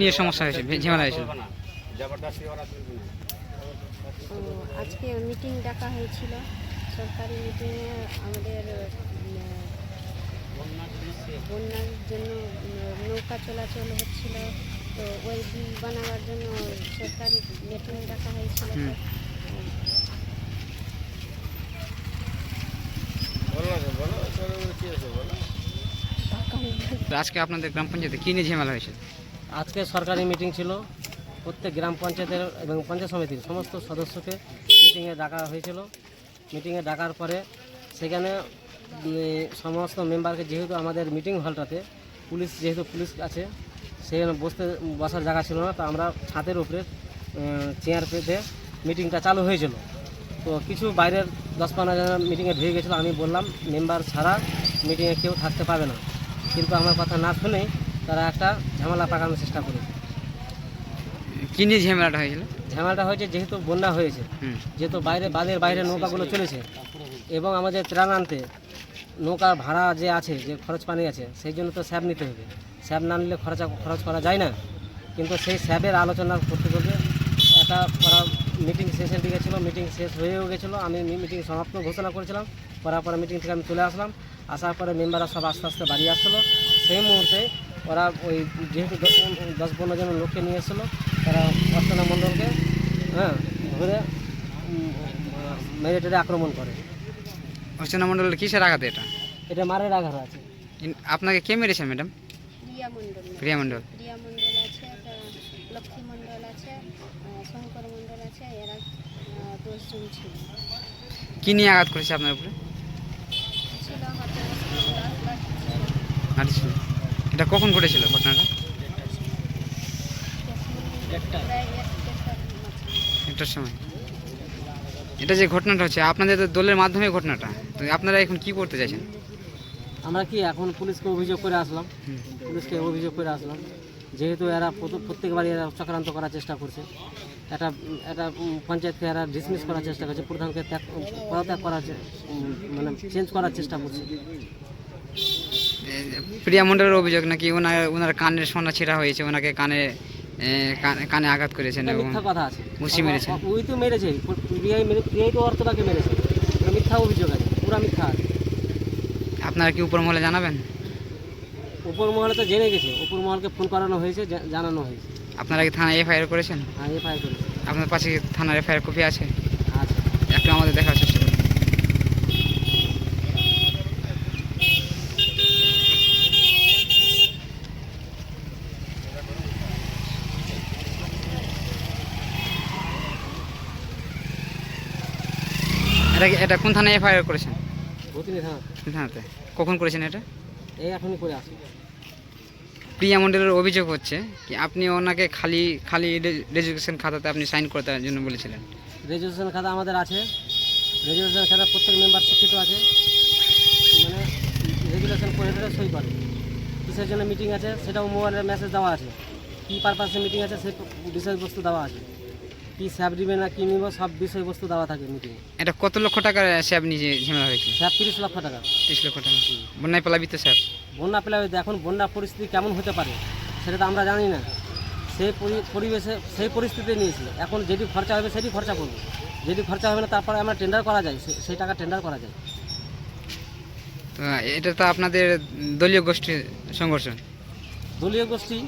নিয়ে সমস্যা হয়েছে ঝামেলা হয়েছিল। আজকে মিটিং ডাকা হয়েছিল। সরকারি মিটিংয়ে আমাদের বন্যার জন্য নৌকা চলাচল হচ্ছিল। তো ওই বিল বানাবার জন্য সরকারি মিটিং ডাকা হয়েছিল। আজকে আপনাদের গ্রাম পঞ্চায়েতে কী নিয়ে ঝামেলা হয়েছিল? আজকে সরকারি মিটিং ছিল। প্রত্যেক গ্রাম পঞ্চায়েতের এবং পঞ্চায়েত সমিতির সমস্ত সদস্যকে মিটিংয়ে ডাকা হয়েছিল। মিটিংয়ে ডাকার পরে সেখানে সমস্ত মেম্বারকে যেহেতু আমাদের মিটিং হলটাতে পুলিশ যেহেতু পুলিশ আছে, সেখানে বসতে, বসার জায়গা ছিল না, তো আমরা ছাদের উপরে চেয়ার পেতে মিটিংটা চালু হয়েছিল। তো কিছু বাইরের দশ পনেরো জন মিটিংয়ে ঢুকে গেছিল। আমি বললাম মেম্বার ছাড়া মিটিংয়ে কেউ থাকতে পাবে না। কিন্তু আমার কথা না শুনেই তারা একটা ঝামেলা পাকানোর চেষ্টা করেছে। কী নিয়ে ঝামেলাটা হয়েছিল? ঝামেলাটা হয়েছে যেহেতু বন্যা হয়েছে যেহেতু বাইরে বাদের বাইরে নৌকাগুলো চলেছে এবং আমাদের ত্রাণ আনতে নৌকার ভাড়া যে আছে যে খরচ পানি আছে সেই জন্য তো স্যাব নিতে হবে। স্যাব না নিলে খরচা খরচ করা যায় না। কিন্তু সেই স্যাবের আলোচনা করতে করতে একটা করা মিটিং শেষের দিকে ছিল মিটিং শেষ হয়েও গেছিল। আমি মিটিং সমাপ্ত ঘোষণা করেছিলাম। করার পরে মিটিং থেকে আমি চলে আসলাম। আসার পরে মেম্বাররা সব আস্তে আস্তে বাড়ি আসছিল সেই মুহূর্তে ওরা ওই যেহেতু দশ পনেরো জন লোককে নিয়ে এসেছিল তারা অর্চনা মণ্ডলকে হ্যাঁ ধরে উম, মেরে টেরে আক্রমণ করে। অর্চনা মণ্ডলের কিসের আঘাত এটা? এটা মারের আঘাত আছে। আপনাকে কে মেরেছে ম্যাডাম? প্রিয়া মণ্ডল। প্রিয়া মণ্ডল। প্রিয়া আছে লক্ষ্মী মণ্ডল আছে শঙ্কর মণ্ডল আছে এরা দশজন ছিল। কী নিয়ে আঘাত করেছে আপনার উপরে? ছিল হাতে লাঠি ছিল। এটা কখন ঘটেছিল ঘটনাটা। একটার সময়। এটা যে ঘটনাটা হচ্ছে আপনাদের তো দলের মাধ্যমে ঘটনাটা। তো আপনারা এখন কি করতে চাইছেন? আমরা কি এখন পুলিশকে অভিযোগ করে আসলাম? পুলিশকে অভিযোগ করে আসলাম। যেহেতু এরা প্রত- প্রত্যেকবারই এরা চক্রান্ত করার চেষ্টা করছে। একটা উম, একটা পঞ্চায়েতকে এরা ডিসমিস করার চেষ্টা করছে প্রধানকে ত্যাগ পদত্যাগ করার মানে চেঞ্জ করার চেষ্টা করছে। প্রিয়া মণ্ডলের অভিযোগ নাকি ওনার ওনার কানের সোনা ছেঁড়া হয়েছে ওনাকে কানে কানে- আঘাত করেছেন এবং কথা আছে। ঘুষি মেরেছে। ওই তো মেরেছে প্রিয়াই মেরে প্রিয়াই তো অর্থটাকে মেরেছে। মিথ্যা অভিযোগ আছে পুরা মিথ্যা আছে। আপনারা কি উপর মহলে জানাবেন? উপর মহলে তো জেনে গেছে উপর মহলকে ফোন করানো হয়েছে জানানো হয়েছে। আপনারা কি থানায় এফআইআর করেছেন? হ্যাঁ এফআইআর করেছে। আপনার পাশে থানার এফআইআর কপি আছে? আচ্ছা একটু আমাদের দেখার চেষ্টা করুন এটা এটা কোন থানায় এফআইআর করেছেন? থানাতে। কখন করেছেন এটা? এই এখনই করে আসো। প্রিয়া মণ্ডলের অভিযোগ হচ্ছে কি আপনি ওনাকে খালি খালি রেজিস্ট্রেশন খাতাতে আপনি সাইন করতে জন্য বলেছিলেন। রেজুলেশন খাতা আমাদের আছে। রেজুলেশন খাতা প্রত্যেক মেম্বার শিক্ষিত আছে। মানে রেজুলেশন করে করে সই করে কিসের জন্য মিটিং আছে সেটাও মোবাইলের মেসেজ দেওয়া আছে। কী পারপাসে মিটিং আছে সেই বিষয়বস্তু দেওয়া আছে। কী স্যাপ দিবে না কী নিব সব বিষয়বস্তু দেওয়া থাকে মিটিংয়ে এটা কত লক্ষ টাকার স্যাব নিয়ে ঝামেলা হয়েছিল স্যাপ তিরিশ লক্ষ টাকা। তিরিশ লক্ষ টাকা। বন্যায় প্লাবিত স্যাব বন্যা পেলে এখন বন্যা পরিস্থিতি কেমন হতে পারে সেটা তো আমরা জানি না। সেই পরি- পরিবেশে সেই পরিস্থিতি নিয়েছি। এখন যেটি খরচা হবে সেটি খরচা করব। যেটি খরচা হবে না তারপরে আমরা টেন্ডার করা যায় সেই টাকা টেন্ডার করা যায়। এটা তো আপনাদের দলীয় গোষ্ঠীর সংঘর্ষ। দলীয় গোষ্ঠী।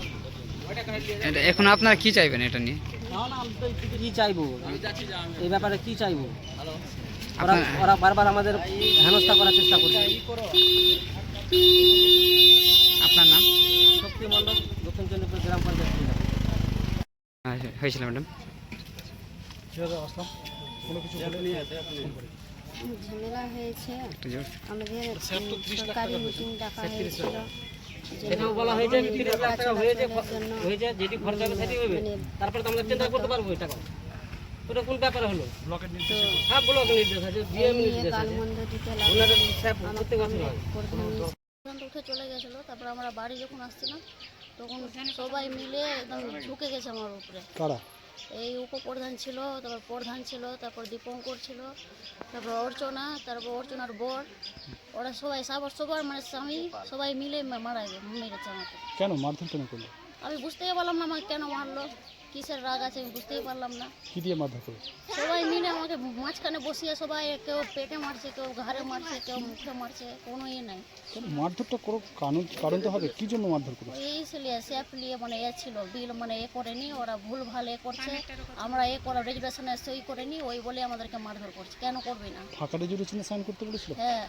এটা এখন আপনারা কি চাইবেন এটা নিয়ে? কি চাইব? এই ব্যাপারে কি চাইব? ওরা ওরা বারবার আমাদের হেনস্থা করার চেষ্টা করছে। আপনার নাম? শক্তি মণ্ডল দক্ষিণ চন্দ্রপুর গ্রাম পঞ্চায়েত ক্রীড়া। হ্যাঁ, হয়েছিল ম্যাডাম। ঝামেলা হয়েছে। আমাদের সরকারি মিটিং ডাকা হয়েছিল। সেটাও বলা হয়েছে তিরিশ লাখ টাকা হয়েছে হয়েছে যেটি খরচা হবে সেটি হবে। তারপরে তো আমরা টেন্ডার করতে পারব ওই টাকা ওটা কোন ব্যাপারে হলো? হ্যাঁ ব্লক নির্দেশ আছে এই ডিএম নির্দেশ আছে। স্যাপ হয়। উঠে চলে গেছিল তারপর আমরা বাড়ি যখন আসছিলাম তখন সবাই মিলে একদম ঝুঁকে গেছে আমার উপরে। কারা? এই উপপ্রধান ছিল তারপর প্রধান ছিল তারপর দীপঙ্কর ছিল তারপর অর্চনা তারপর অর্চনার বর ওরা সবাই সাবর সবার মানে স্বামী সবাই মিলে মারা মেরেছে আমাকে। কেন মারধর কেন করল? আমি বুঝতেই পারলাম না আমাকে কেন মারলো কিসের রাগ আছে আমি বুঝতেই পারলাম না। কি দিয়ে মারধর করে সবাই মিলে আমাকে মাঝখানে বসিয়ে সবাই কেউ পেটে মারছে কেউ ঘাড়ে মারছে কেউ মুখে মারছে কোনো ইয়ে নাই। কেন মারধরটা কোনো কারণ কারণ তো হবে। কি জন্য মারধর করে এই লিয়ে স্যাপ লিয়ে মানে এ ছিল বিল মানে এ করে করেনি ওরা ভুল ভালো এ করছে আমরা এ করা রেজুলেশনে সই করেনি ওই বলে আমাদেরকে মারধর করছে কেন করবে না? ফাঁকা রেজুলেশনে সাইন করতে বলেছিল? হ্যাঁ।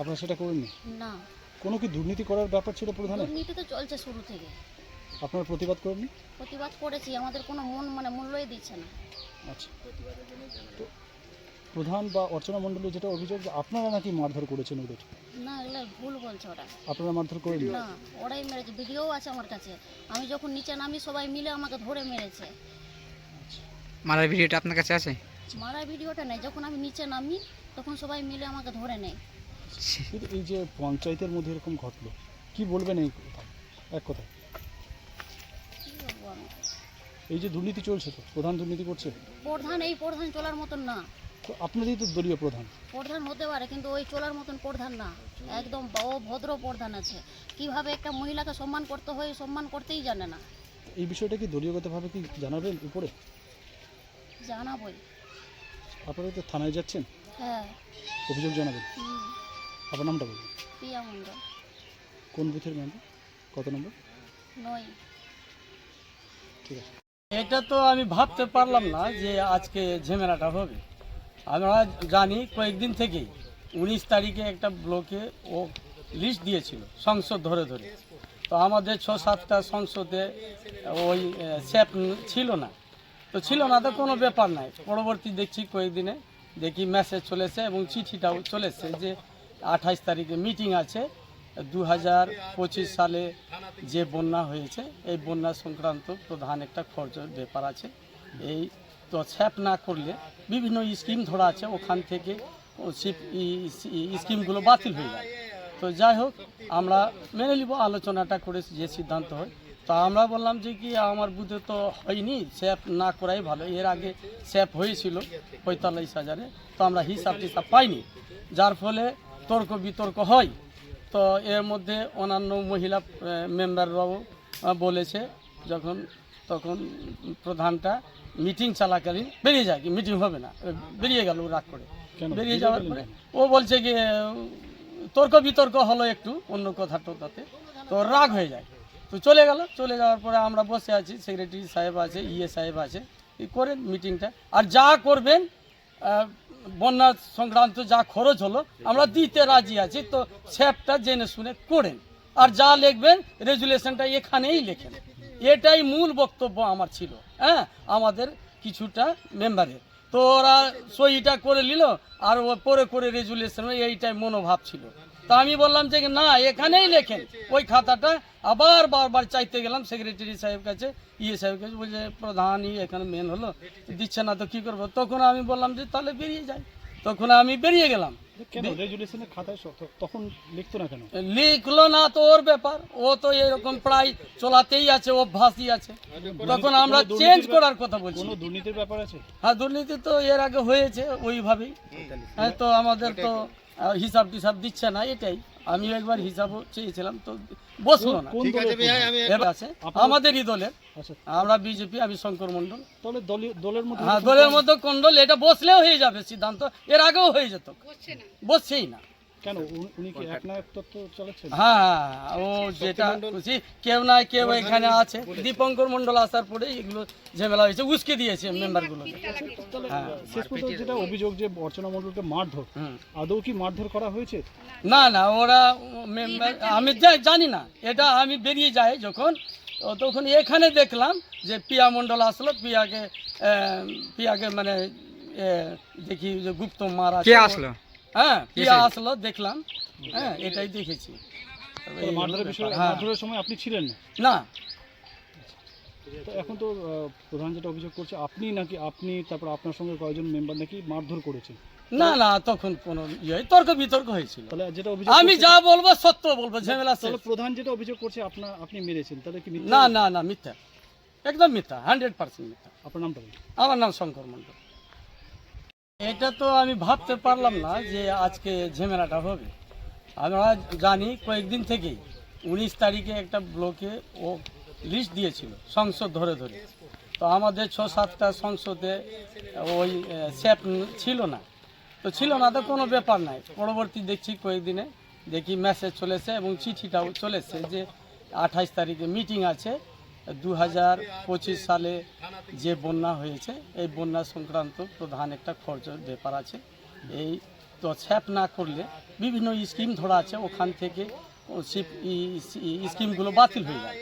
আপনারা সেটা করেননি? না। কোনো কি দুর্নীতি করার ব্যাপার ছিল প্রধানের? দুর্নীতি তো চলছে শুরু থেকে। আপনারা প্রতিবাদ করেননি? প্রতিবাদ করেছি আমাদের কোনো মন মানে মূল্যই দিচ্ছে না। আচ্ছা। তো প্রধান বা অর্চনা মণ্ডলী যেটা অভিযোগ যে আপনারা নাকি মারধর করেছেন ওদের? না এগুলো ভুল বলছে ওরা। আপনারা মারধর করেননি? না ওরাই মেরেছে ভিডিও আছে আমার কাছে। আমি যখন নিচে নামি সবাই মিলে আমাকে ধরে মেরেছে। মারার ভিডিওটা আপনার কাছে আছে? মারার ভিডিওটা নেই যখন আমি নিচে নামি তখন সবাই মিলে আমাকে ধরে নেয়। কিন্তু এই যে পঞ্চায়েতের মধ্যে এরকম ঘটলো কি বলবেন এই কথা? এক কথা। কি বলব আমি এই যে দুর্নীতি চলছে তো প্রধান দুর্নীতি করছে? প্রধান এই প্রধান চলার মতন না। তো আপনাদেরই তো দলীয় প্রধান। প্রধান হতে পারে কিন্তু ওই চলার মতন প্রধান না। একদম ও ভদ্র প্রধান আছে। কীভাবে একটা মহিলাকে সম্মান করতে হয় সম্মান করতেই জানে না। এই বিষয়টা কি দলীয়গতভাবে কি জানাবেন উপরে? জানাবই। আপনারা তো থানায় যাচ্ছেন? হ্যাঁ। অভিযোগ জানাবেন? হুম, আপনার নামটা বলুন। প্রিয়া মণ্ডল কোন বুথের মেম্বার কত নম্বর? নয়। ঠিক আছে। এটা তো আমি ভাবতে পারলাম না যে আজকে ঝামেলাটা হবে। আমরা জানি কয়েকদিন থেকেই উনিশ তারিখে একটা ব্লকে ও লিস্ট দিয়েছিল সংসদ ধরে ধরে। তো আমাদের ছ সাতটা সংসদে ওই স্যাপ ছিল না। তো ছিল না তো কোনো ব্যাপার নাই। পরবর্তী দেখছি কয়েকদিনে দেখি মেসেজ চলেছে এবং চিঠিটাও চলেছে যে আঠাইশ তারিখে মিটিং আছে। দু হাজার পঁচিশ সালে যে বন্যা হয়েছে, এই বন্যা সংক্রান্ত প্রধান একটা খরচের ব্যাপার আছে। এই তো স্যাপ না করলে বিভিন্ন স্কিম ধরা আছে, ওখান থেকে স্কিমগুলো বাতিল হয়ে যায়। তো যাই হোক, আমরা মেনে নিব, আলোচনাটা করে যে সিদ্ধান্ত হয়। তো আমরা বললাম যে কি, আমার বুধে তো হয়নি, স্যাপ না করাই ভালো। এর আগে স্যাপ হয়েছিল পঁয়তাল্লিশ হাজারে, তো আমরা হিসাব টিসাব পাইনি। যার ফলে তর্ক বিতর্ক হয় তো এর মধ্যে অন্যান্য মহিলা মেম্বাররাও বলেছে যখন তখন প্রধানটা মিটিং চলাকালীন বেরিয়ে যায় কি মিটিং হবে না বেরিয়ে গেল ও রাগ করে। বেরিয়ে যাওয়ার পরে ও বলছে কি তর্ক বিতর্ক হলো একটু অন্য কথা টোকাতে তো রাগ হয়ে যায়। তো চলে গেল চলে যাওয়ার পরে আমরা বসে আছি সেক্রেটারি সাহেব আছে ইয়ে সাহেব আছে করেন মিটিংটা আর যা করবেন বন্যা সংক্রান্ত যা খরচ হলো, আমরা দিতে রাজি আছি, তো স্যাপটা জেনে শুনে করেন। আর যা লিখবেন, রেজুলেশনটা এখানেই লেখেন। এটাই মূল বক্তব্য আমার ছিল হ্যাঁ? আমাদের কিছুটা মেম্বারের। তো ওরা সইটা করে নিল, আর পরে করে রেজুলেশন এইটাই মনোভাব ছিল। তা আমি বললাম যে না এখানেই লেখেন। ওই খাতাটা আবার বারবার চাইতে গেলাম সেক্রেটারি সাহেব কাছে ইয়ে সাহেব কাছে বলছে প্রধান ইয়ে এখানে মেন হলো দিচ্ছে না তো কী করব? তখন আমি বললাম যে তাহলে বেরিয়ে যাই। তখন আমি বেরিয়ে গেলাম। লিখলো না তো ওর ব্যাপার। ও তো এরকম প্রায় চলাতেই আছে অভ্যাসই আছে। তখন আমরা চেঞ্জ করার কথা বলছি। কোনো দুর্নীতির ব্যাপার আছে? হ্যাঁ দুর্নীতি তো এর আগে হয়েছে ওইভাবেই। হ্যাঁ তো আমাদের তো হিসাব টিসাব দিচ্ছে না এটাই। আমি একবার হিসাবও চেয়েছিলাম তো বসল না। কোন আছে আমাদেরই দলের। আচ্ছা। আমরা বিজেপি আমি শঙ্কর মন্ডল দলীয় দলের মধ্যে হ্যাঁ দলের মধ্যে কোন্ডল এটা বসলেও হয়ে যাবে সিদ্ধান্ত। এর আগেও হয়ে যেত। বসছেই না। কেন? উনি- কি হ্যাঁ ও যেটা খুশি কেউ না কেউ এখানে আছে। দীপঙ্কর মণ্ডল আসার পরে এগুলো ঝামেলা হয়েছে উস্কে দিয়েছে মেম্বারগুলোকে। হ্যাঁ। শেষ পর্যন্ত যেটা অভিযোগ যে অর্চনা মণ্ডলকে মারধর আদৌ কি মারধর করা হয়েছে? না না ওরা মেম্বার আমি জানি না। এটা আমি বেরিয়ে যাই যখন তখন এখানে দেখলাম যে পিয়া মণ্ডল আসলো পিয়াকে আহ, পিয়াকে মানে দেখি যে গুপ্ত মারা কে আসলো? হ্যাঁ পিয়া আসলো দেখলাম। হ্যাঁ এটাই দেখেছি। মারধরের বিষয়ে হ্যাঁ। সময় আপনি ছিলেন না? এখন তো প্রধান যেটা অভিযোগ করছে আপনি নাকি আপনি তারপর আপনার সঙ্গে কয়েকজন মেম্বার নাকি মারধর করেছেন? না না তখন কোনো ইয়ে তর্ক বিতর্ক হয়েছিল। তাহলে যেটা অভিযোগ আমি যা বলব সত্য বলব ঝামেলা তাহলে প্রধান যেটা অভিযোগ করছে আপনার আপনি মেরেছেন তাহলে কি না না না মিথ্যা। একদম মিথ্যা হান্ড্রেড পার্সেন্ট মিথ্যা। আপনার নামটা আমার নাম শঙ্কর মণ্ডল। এটা তো আমি ভাবতে পারলাম না যে আজকে ঝামেলাটা হবে। আমরা জানি কয়েকদিন থেকেই উনিশ তারিখে একটা ব্লকে ও লিস্ট দিয়েছিল, সংসদ ধরে ধরে। তো আমাদের ছ সাতটা সংসদে ওই স্যাপ ছিল না। তো ছিল না, তো কোনো ব্যাপার নাই। পরবর্তী দেখছি কয়েকদিনে দেখি মেসেজ চলেছে এবং চিঠিটাও চলেছে যে আঠাইশ তারিখে মিটিং আছে। দু হাজার পঁচিশ সালে যে বন্যা হয়েছে, এই বন্যা সংক্রান্ত প্রধান একটা খরচ ব্যাপার আছে। এই তো স্যাপ না করলে বিভিন্ন স্কিম ধরা আছে, ওখান থেকে স্কিমগুলো বাতিল হয়ে যায়।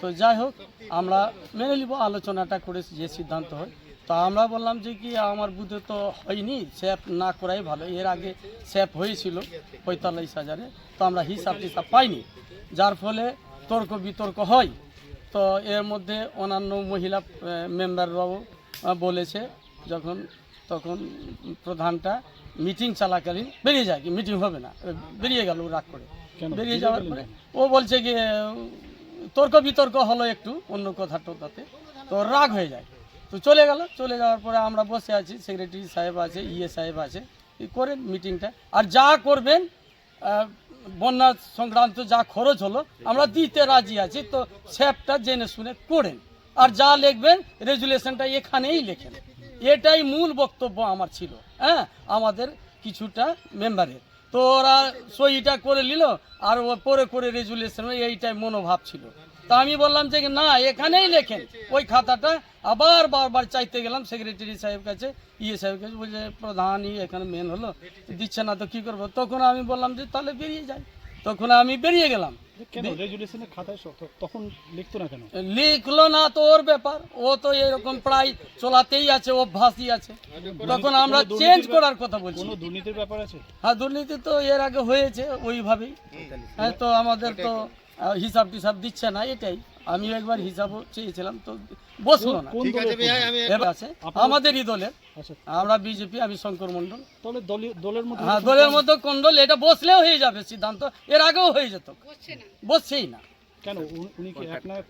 তো যাই হোক, আমরা মেনে নিব, আলোচনাটা করে যে সিদ্ধান্ত হয়। তো আমরা বললাম যে কি, আমার বুধে তো হয়নি স্যাপ না করাই ভালো। এর আগে স্যাপ হয়েছিল পঁয়তাল্লিশ হাজারে, তো আমরা হিসাব টিসাব পাইনি। যার ফলে তর্ক বিতর্ক হয়। তো এর মধ্যে অন্যান্য মহিলা মেম্বাররাও বলেছে যখন তখন প্রধানটা মিটিং চলাকালীন বেরিয়ে যায় কি মিটিং হবে না। বেরিয়ে গেল রাগ করে। বেরিয়ে যাওয়ার পরে ও বলছে কি তর্ক বিতর্ক হলো একটু অন্য কথা টোকাতে তো রাগ হয়ে যায়। তো চলে গেল চলে যাওয়ার পরে আমরা বসে আছি সেক্রেটারি সাহেব আছে ইয়ে সাহেব আছে করেন মিটিংটা আর যা করবেন বন্যা সংক্রান্ত যা খরচ হলো, আমরা দিতে রাজি আছি, তো স্যাপটা জেনে শুনে করেন আর যা লিখবেন, রেজুলেশনটা এখানেই লেখেন। এটাই মূল বক্তব্য আমার ছিল হ্যাঁ? আমাদের কিছুটা মেম্বারের। তো ওরা সইটা করে নিল, আর পরে করে রেজুলেশন এইটাই মনোভাব ছিল। তা আমি বললাম যে না এখানেই লেখেন। ওই খাতাটা আবার বারবার চাইতে গেলাম সেক্রেটারি সাহেব কাছে ইয়ে সাহেব কাছে বলছে প্রধানই এখানে মেন হলো দিচ্ছে না তো কী করব? তখন আমি বললাম যে তাহলে বেরিয়ে যাই। তখন আমি বেরিয়ে গেলাম। লিখলো না তো ওর ব্যাপার। ও তো এরকম প্রায় চলাতেই আছে অভ্যাসই আছে। তখন আমরা চেঞ্জ করার কথা বলছি। দুর্নীতির ব্যাপার আছে? হ্যাঁ দুর্নীতি তো এর আগে হয়েছে ওইভাবেই। হ্যাঁ তো আমাদের তো হিসাব টিসাব দিচ্ছে না এটাই। আমি একবার হিসাবও চেয়েছিলাম তো বসল না। কোন দলের আছে। আমাদেরই দলের। আচ্ছা। আমরা বিজেপি আমি শঙ্কর মন্ডল দলীয় দলের মধ্যে হ্যাঁ দলের মতো কোন্ডল এটা বসলেও হয়ে যাবে সিদ্ধান্ত এর আগেও হয়ে যেত। বসছেই না। কেন? উনি- উনি কি এক নায়ক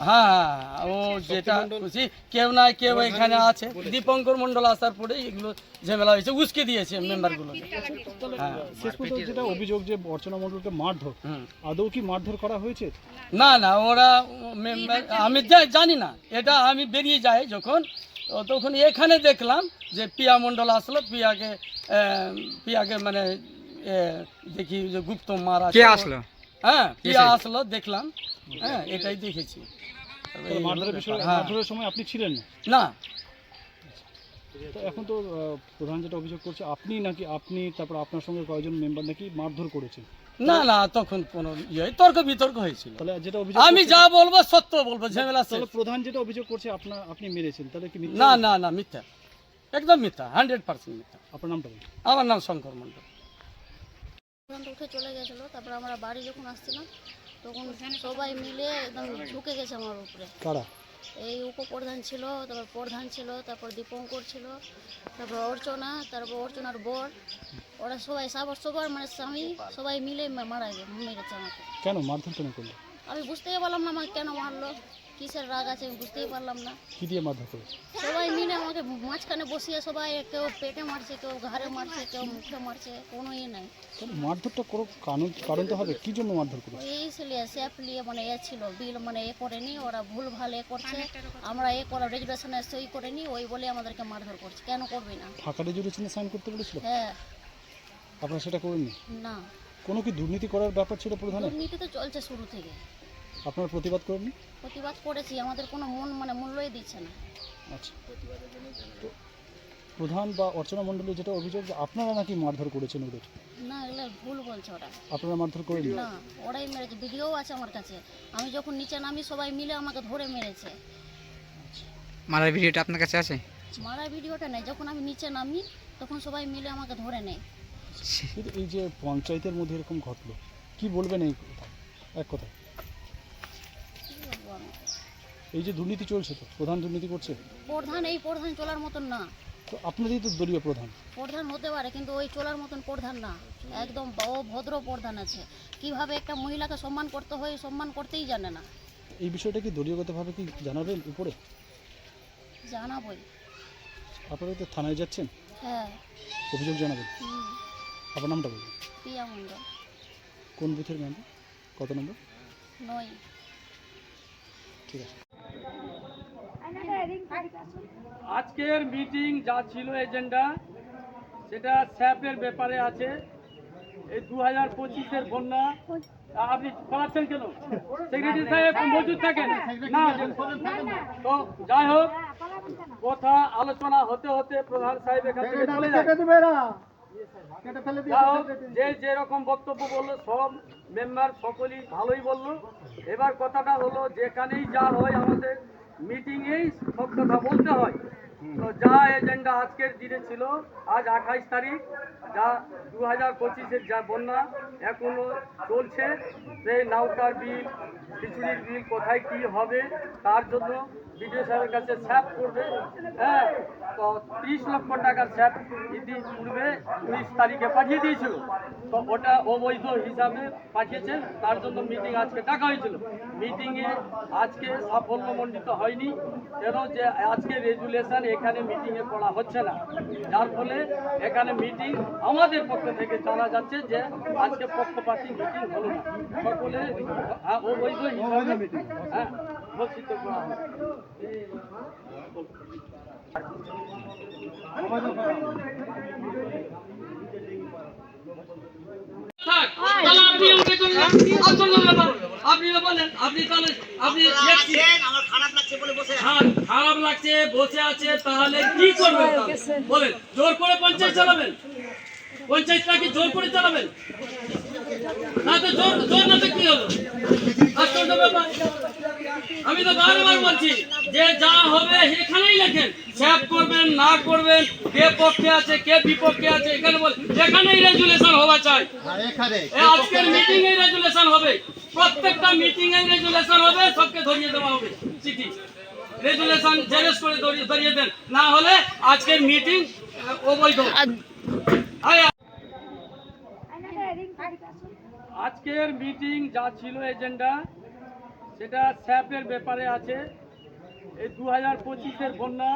হ্যাঁ ও যেটা খুশি। কেউ না কেউ এখানে আছে। দীপঙ্কর মণ্ডল আসার পরে এগুলো ঝামেলা হয়েছে উস্কে দিয়েছে মেম্বারগুলোকে হ্যাঁ। শেষ পর্যন্ত যেটা অভিযোগ যে অর্চনা মণ্ডলকে মারধর আদৌ কি মারধর করা হয়েছে? না না ওরা মেম্বার আমি জানি না। এটা আমি বেরিয়ে যাই যখন তখন এখানে দেখলাম যে পিয়া মণ্ডল আসলো পিয়াকে আহ, পিয়াকে মানে দেখি যে গুপ্ত মারা কে আসলো? হ্যাঁ পিয়া আসলো দেখলাম। হ্যাঁ এটাই দেখেছি। মারধরের সময় আপনি ছিলেন না? এখন তো প্রধান যেটা অভিযোগ করছে আপনি নাকি আপনি তারপর আপনার সঙ্গে কয়েকজন মেম্বার নাকি মারধর করেছেন? না না তখন কোনো ইয়ে তর্ক বিতর্ক হয়েছিল। তাহলে যেটা অভিযোগ আমি যা বলব সত্য বলব ঝামেলা তাহলে প্রধান যেটা অভিযোগ করছে আপনার আপনি মেরেছেন তাহলে কি না না না মিথ্যা। একদম মিথ্যা হান্ড্রেড পার্সেন্ট মিথ্যা। আপনার নামটা আমার নাম শঙ্কর মণ্ডল। ওখান থেকে উঠে চলে গেছিল তারপর আমরা বাড়ি যখন আসছিলাম তখন সবাই মিলে একদম ঢুকে গেছে আমার উপরে। কারা? এই উপপ্রধান ছিল তারপর প্রধান ছিল তারপর দীপঙ্কর ছিল তারপর অর্চনা তারপর অর্চনার বর। ওরা সবাই সবার সবার মানে স্বামী সবাই মিলে মারা গেছে মেরেছে আমাকে। কেন? মারধর কেন করল? আমি বুঝতেই পারলাম না আমাকে কেন মারলো? কিসের রাগ আছে আমি বুঝতেই পারলাম না। কি দিয়ে মারধর করে সবাই মিলে আমাকে মাঝখানে বসিয়ে সবাই কেউ পেটে মারছে কেউ ঘাড়ে মারছে কেউ মুখে মারছে কোনো ইয়ে নাই। তাহলে মারধরটা কোনো কারণ কারণ তো হবে কি জন্য মারধর করে এই ছেলে স্যাপ নিয়ে মানে এ ছিল বিল মানে এ করেনি ওরা ভুল ভালো এ করছে আমরা এ করা রেজুলেশনে সই করেনি ওই বলে আমাদেরকে মারধর করছে কেন করবে না? ফাঁকা রেজুলেশনে সাইন করতে বলেছিল? হ্যাঁ। আপনারা সেটা করেননি? না। কোনো কি দুর্নীতি করার ব্যাপার ছিল প্রধানের? দুর্নীতি তো চলছে শুরু থেকে। আপনারা প্রতিবাদ করেননি? প্রতিবাদ করেছি আমাদের কোনো মন মানে মূল্যই দিচ্ছে না। আচ্ছা। তো প্রধান বা অর্চনা মণ্ডলের যেটা অভিযোগ যে আপনারা নাকি মারধর করেছেন ওদের? না এগুলো ভুল বলছে ওরা। আপনারা মারধর করেননি? না ওরাই মেরেছে ভিডিও আছে আমার কাছে। আমি যখন নিচে নামি সবাই মিলে আমাকে ধরে মেরেছে। মারার ভিডিওটা আপনার কাছে আছে? মারার ভিডিওটা নেই যখন আমি নিচে নামি তখন সবাই মিলে আমাকে ধরে নেয়। কিন্তু এই যে পঞ্চায়েতের মধ্যে এরকম ঘটলো কি বলবেন এই কথা? এক কথা? এই যে দুর্নীতি চলছে তো প্রধান দুর্নীতি করছে? প্রধান এই প্রধান চলার মতন না। তো আপনাদেরই তো দলীয় প্রধান। প্রধান হতে পারে কিন্তু ওই চলার মতন প্রধান না। একদম ও ভদ্র প্রধান আছে। কীভাবে একটা মহিলাকে সম্মান করতে হয় সম্মান করতেই জানে না। এই বিষয়টা কি দলীয়গতভাবে কি জানাবেন উপরে? জানাবই। আপনারা তো থানায় যাচ্ছেন? হ্যাঁ। অভিযোগ জানাবেন? হুম, আপনার নামটা বলুন। পিয়া মণ্ডল। কোন বুথের মেম্বার কত নম্বর? নয়। আজকের মিটিং যা ছিল এজেন্ডা সেটা স্যাপের ব্যাপারে আছে। এই দু হাজার পঁচিশের বন্যা আপনি পালাচ্ছেন কেন? সেক্রেটারি সাহেব মজুদ থাকেন। না তো যাই হোক কথা আলোচনা হতে হতে প্রধান সাহেব এখান থেকে চলে যে যেরকম বক্তব্য বলল সব মেম্বার সকলেই ভালোই বলল। এবার কথাটা হলো যেখানেই যা হয় আমাদের মিটিংয়েই সব কথা বলতে হয়। তো যা এজেন্ডা আজকের দিনে ছিল, আজ আঠাইশ তারিখ, যা দু হাজার পঁচিশের যা বন্যা, এখনও চলছে। সেই নাউকার বিল খিচুড়ির বিল কোথায় কি হবে, তার জন্য বিডিও সাহেবের কাছে স্যাপ করবে। হ্যাঁ তো ত্রিশ লক্ষ টাকার স্যাপ ইতিপূর্বে উনিশ তারিখে পাঠিয়ে দিয়েছিল। তো ওটা অবৈধ হিসাবে পাঠিয়েছেন, তার জন্য মিটিং আজকে ডাকা হয়েছিল। মিটিংয়ে আজকে সাফল্যমণ্ডিত হয়নি। কেন যে আজকে রেজুলেশন এখানে মিটিংয়ে করা হচ্ছে না। যার ফলে এখানে মিটিং আমাদের পক্ষ থেকে জানা যাচ্ছে যে আজকে পক্ষপাতী মিটিং হলো না। সকলে হ্যাঁ, অবৈধ হিসাবে হ্যাঁ ঘোষিত করা হবে তাহলে আপনি আমাকে আসল ব্যাপার। আপনি বলেন আপনি তাহলে আপনি দেখছি হ্যাঁ, খারাপ লাগছে বসে আছে তাহলে কি করবেন বলেন জোর করে পঞ্চায়েত চালাবেন। পঞ্চায়েতটা কি জোর করে চালাবেন? না তো জোর জোর না তো কি হলো? আশ্চর্য ব্যাপার। আমি তো বারবার বলছি যে যা হবে এখানেই লেখেন। স্যাপ করবেন না করবেন কে পক্ষে আছে কে বিপক্ষে আছে এখানে বল এখানেই রেজুলেশন হওয়া চাই। আজকের মিটিং এ রেজুলেশন হবে। প্রত্যেকটা মিটিং এ রেজুলেশন হবে সবকে ধরিয়ে দেওয়া হবে। চিঠি। রেজুলেশন জেরেস করে ধরিয়ে ধরিয়ে দেন। না হলে আজকের মিটিং অবৈধ। আয় আজকের মিটিং যা ছিল এজেন্ডা সেটা স্যাপের ব্যাপারে আছে এই দু হাজার পঁচিশের বন্যা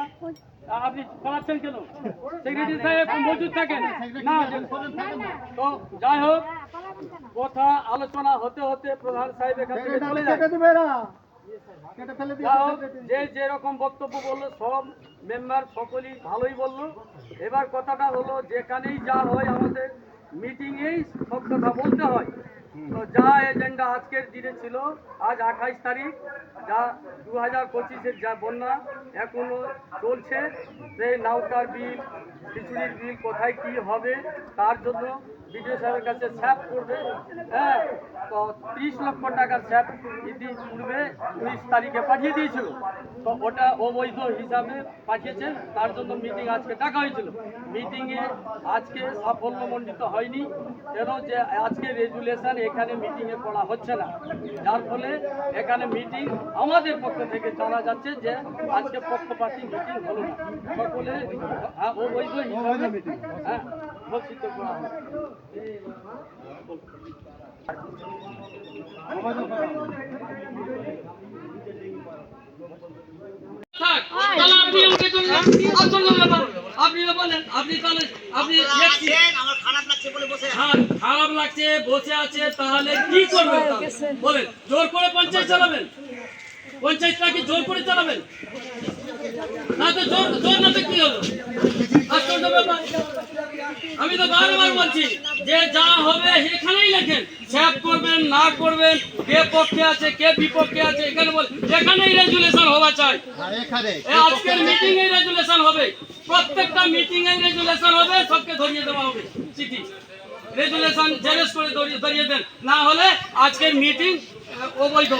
আপনি পালাচ্ছেন কেন? সেক্রেটারি সাহেব মজুদ থাকেন। না তো যাই হোক কথা আলোচনা হতে হতে প্রধান সাহেব এখান থেকে চলে যে যেরকম বক্তব্য বলল সব মেম্বার সকলেই ভালোই বলল। এবার কথাটা হলো যেখানেই যা হয় আমাদের মিটিংয়েই সব কথা বলতে হয়। তো যা এজেন্ডা আজকের দিনে ছিল, আজ আঠাইশ তারিখ, যা দু হাজার পঁচিশের যা বন্যা, এখনও চলছে। সেই নাউকার বিল, খিচুড়ির বিল কোথায় কি হবে, তার জন্য বিডিও সাহেবের কাছে স্যাপ করবে। হ্যাঁ তো ত্রিশ লক্ষ টাকার স্যাপ ইতিপূর্বে উনিশ তারিখে পাঠিয়ে দিয়েছিল। তো ওটা অবৈধ হিসাবে পাঠিয়েছেন, তার জন্য মিটিং আজকে ডাকা হয়েছিল। মিটিংয়ে আজকে সাফল্যমণ্ডিত হয়নি। কেন যে আজকে রেজুলেশন এখানে মিটিংয়ে করা হচ্ছে না যার ফলে এখানে মিটিং আমাদের পক্ষ থেকে জানা যাচ্ছে যে আজকে পক্ষপাতী মিটিং হলো সকলে থাক, তাহলে আপনি আমাকে করুন আসল ব্যাপার। আপনি বলেন আপনি তাহলে আপনি হ্যাঁ, খারাপ লাগছে বসে আছে তাহলে কি করবেন বলেন জোর করে পঞ্চায়েত চালাবেন। পঞ্চায়েতটা কি জোর করে চালাবেন? না তো জোর জোর না তো কি হলো? আশ্চর্য ব্যাপার। আমি তো বারবার বলছি যে যা হবে এখানেই লেখেন। স্যাপ করবেন না করবেন কে পক্ষে আছে কে বিপক্ষে আছে এখানে বল এখানেই রেজুলেশন হওয়া চাই। আজকের মিটিং এ রেজুলেশন হবে। প্রত্যেকটা মিটিং এ রেজুলেশন হবে সবকে ধরিয়ে দেওয়া হবে চিঠি। রেজুলেশন জেরেস করে ধরিয়ে দেন। না হলে আজকের মিটিং অবৈধ।